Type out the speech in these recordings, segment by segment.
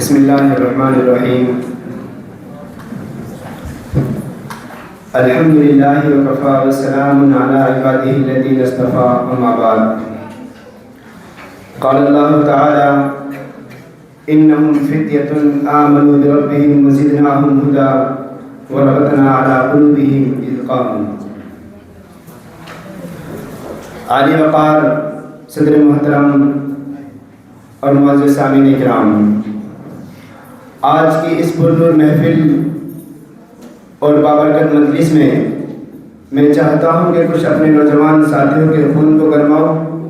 بسم الله الرحمن الرحيم الحمد لله وكفى وسلام على عباده الذين اصطفى أما بعد۔ قال الله تعالى إنهم فتية آمنوا بربهم وزدناهم هدى وربطنا على قلوبهم إذ قاموا۔ عالی وقار، صدر محترم اور معزز سامعین کرام آج کی اس پرنور محفل اور بابرکت مجلس میں میں چاہتا ہوں کہ کچھ اپنے نوجوان ساتھیوں کے خون کو گرماؤں،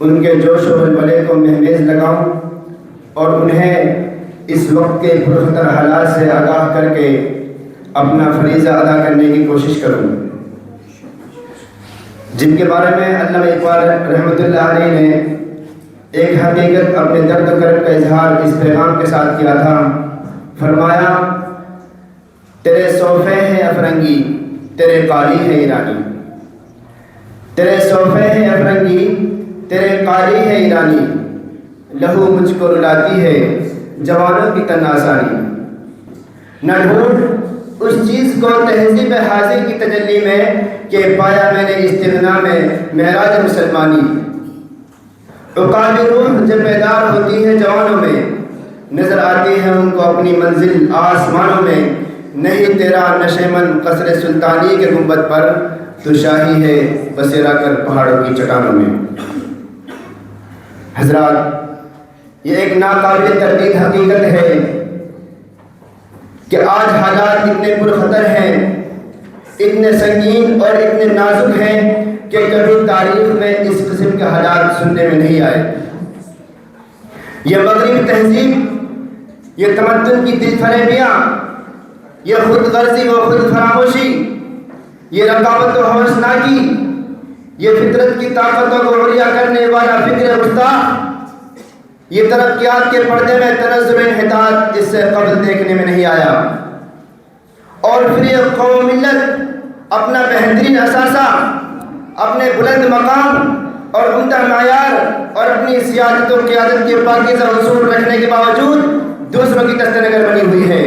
ان کے جوش و بلبلے کو مہمیز لگاؤں اور انہیں اس وقت کے پرخطر حالات سے آگاہ کر کے اپنا فریضہ ادا کرنے کی کوشش کروں۔ جن کے بارے میں علامہ اقبال رحمۃ اللہ علیہ نے ایک حقیقت اپنے درد کرب کا اظہار اس پیغام کے ساتھ کیا تھا؟ فرمایا، تیرے صوفے ہیں افرنگی، تیرے قالی ہے ایرانی۔ تیرے صوفے ہیں افرنگی، تیرے قالی ہے ایرانی۔ لہو مجھ کو رلاتی ہے، جوانوں کی تناسانی نہ ڈھونڈ اس چیز کو تہذیب حاضر کی تجلی میں کہ پایا میں نے استغنا میں معراج مسلمانی۔ عقاب روح جب بیدار ہوتی ہے جوانوں میں، نظر آتی ہے ان کو اپنی منزل آسمانوں میں۔ نہیں تیرا نشیمن قصر سلطانی کے گنبد پر تو شاہی ہے بسیرا کر پہاڑوں کی چٹانوں میں۔ حضرات، یہ ایک ناقابل تردید حقیقت ہے کہ آج حالات اتنے پرخطر ہیں، اتنے سنگین اور اتنے نازک ہیں کہ کبھی تاریخ میں اس قسم کے حالات سننے میں نہیں آئے۔ یہ مغربی تہذیب، یہ تمدن کی دل فریبیاں، یہ خود غرضی و خود فراموشی، یہ رقابت و حوصناکی یہ فطرت کی طاقتوں کو عریا کرنے والا فکر گستاخ، یہ ترقیات کے پردے میں تنظر انحطاط اس سے قبل دیکھنے میں نہیں آیا۔ اور پھر یہ قوم ملت، اپنا بہترین اثاثہ اپنے بلند مقام اور عمدہ معیار اور اپنی سیادت و قیادت کے پاکیزہ اصول رکھنے کے باوجود دوسروں کی دست نگر بنی ہوئی ہے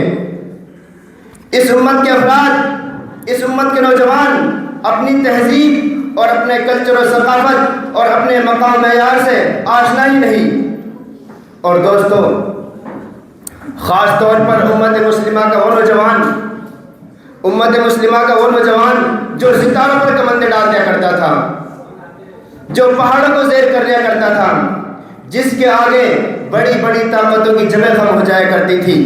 اس امت کے افراد، اس امت کے نوجوان اپنی تہذیب اور اپنے کلچر و ثقافت اور اپنے مقام معیار سے آشنا ہی نہیں۔ اور دوستو، خاص طور پر امت مسلمہ کا وہ نوجوان، امت مسلمہ کا وہ نوجوان جو ستاروں پر کمندے ڈال دیا کرتا تھا، جو پہاڑوں کو زیر کر لیا کرتا تھا، جس کے آگے بڑی بڑی طاقتوں کی جگہ کم ہو جایا کرتی تھی،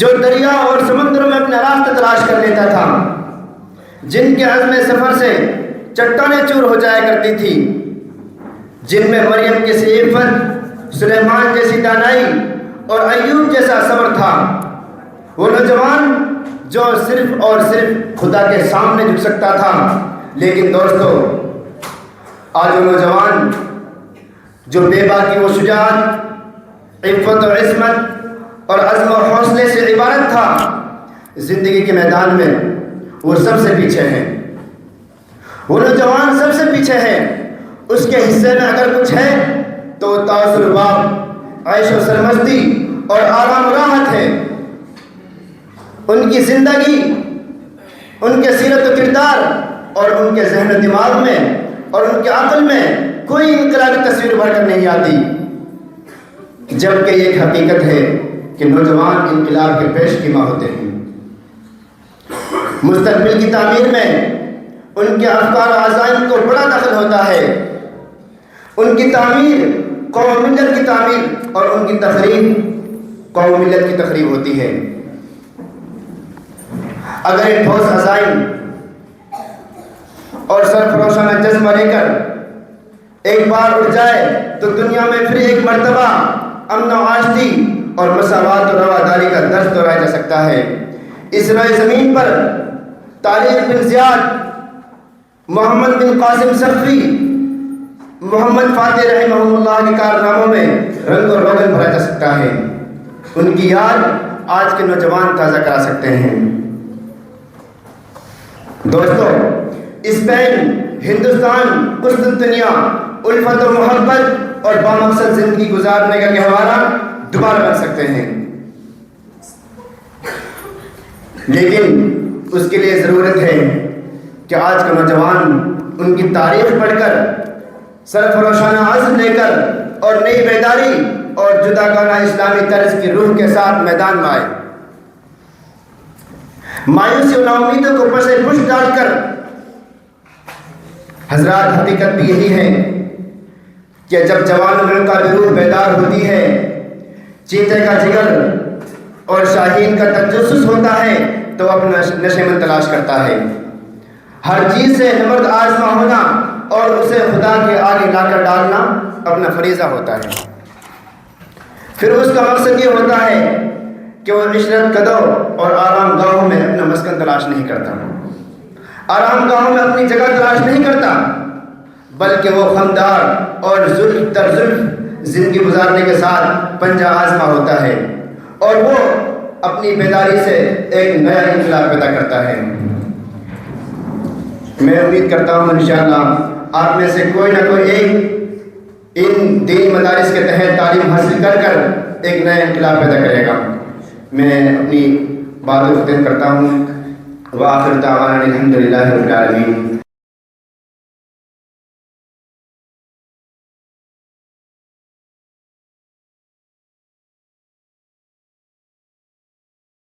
جو دریا اور سمندروں میں اپنا راستہ تلاش کر لیتا تھا، جن کے عزم سفر سے چٹانیں چور ہو جایا کرتی تھی، جن میں مریم کی عفت سلیمان جیسی دانائی اور ایوب جیسا صبر تھا۔ وہ نوجوان جو صرف اور صرف خدا کے سامنے جھک سکتا تھا۔ لیکن دوستو، آج وہ نوجوان جو بے باکی و شجاعت، عفت و عصمت اور عزم و حوصلے سے عبارت تھا، زندگی کے میدان میں وہ سب سے پیچھے ہیں۔ وہ نوجوان سب سے پیچھے ہے اس کے حصے میں اگر کچھ ہے تو تاثر باب، عیش و سرمستی اور آرام راحت ہے۔ ان کی زندگی، ان کے سیرت و کردار اور ان کے ذہن و دماغ میں اور ان کے عقل میں کوئی انقلابی تصویر بھر کر نہیں آتی۔ جبکہ یہ ایک حقیقت ہے کہ نوجوان انقلاب کے پیش کیما ہوتے ہیں۔ مستقبل کی تعمیر میں ان کے افکار و عزائم کو بڑا دخل ہوتا ہے۔ ان کی تعمیر قوم ملت کی تعمیر اور ان کی تقریب قوم ملت کی تقریب ہوتی ہے۔ اگر ایک ٹھوس عزائم اور سرفروشہ میں جذبہ لے کر ایک بار اٹھ جائے تو دنیا میں پھر ایک مرتبہ امن و آشتی اور مساوات و رواداری کا درس دہرایا جا سکتا ہے۔ اس رائے زمین پر طارق بن زیاد، محمد بن قاسم صفی محمد فاتح رحمہ اللہ کے کارناموں میں رنگ اور روغن بھرا جا سکتا ہے۔ ان کی یاد آج کے نوجوان تازہ کرا سکتے ہیں۔ دوستو، اسپین، ہندوستان، قسطنطنیہ، الفت و محبت اور بامقصد زندگی گزارنے کا گہوارہ دوبارہ بن سکتے ہیں۔ لیکن اس کے لیے ضرورت ہے کہ آج کا نوجوان ان کی تاریخ پڑھ کر سرف روشانہ عزم لے کر اور نئی بیداری اور جدا گانا اسلامی طرز کی روح کے ساتھ میدان میں آئے۔ مایوسی اور ناامیدوں کو پس پش ڈال کر حضرات حقیقت بھی یہی ہے کہ جب جوان عمر کا روح بیدار ہوتی ہے، چیتے کا جگر اور شاہین کا تجسس ہوتا ہے، تو اپنا نشے میں تلاش کرتا ہے۔ ہر چیز سے نمرد آزما ہونا اور اسے خدا کے آگے لا کر ڈالنا اپنا فریضہ ہوتا ہے۔ پھر اس کا مقصد یہ ہوتا ہے کہ وہ عشرت قدو اور آرام گاہوں میں اپنا مسکن تلاش نہیں کرتا۔ آرام گاہوں میں اپنی جگہ تلاش نہیں کرتا، بلکہ وہ خمدار اور ظلم تر ظلم زندگی گزارنے کے ساتھ پنجہ آزما ہوتا ہے اور وہ اپنی بیداری سے ایک نیا انقلاب پیدا کرتا ہے۔ میں امید کرتا ہوں انشاءاللہ آپ میں سے کوئی نہ کوئی ایک ان دینی مدارس کے تحت تعلیم حاصل کر کر ایک نیا انقلاب پیدا کرے گا۔ میں اپنی بات و ختم کرتا ہوں۔ وآخر دعوانا الحمد للہ رب العالمین۔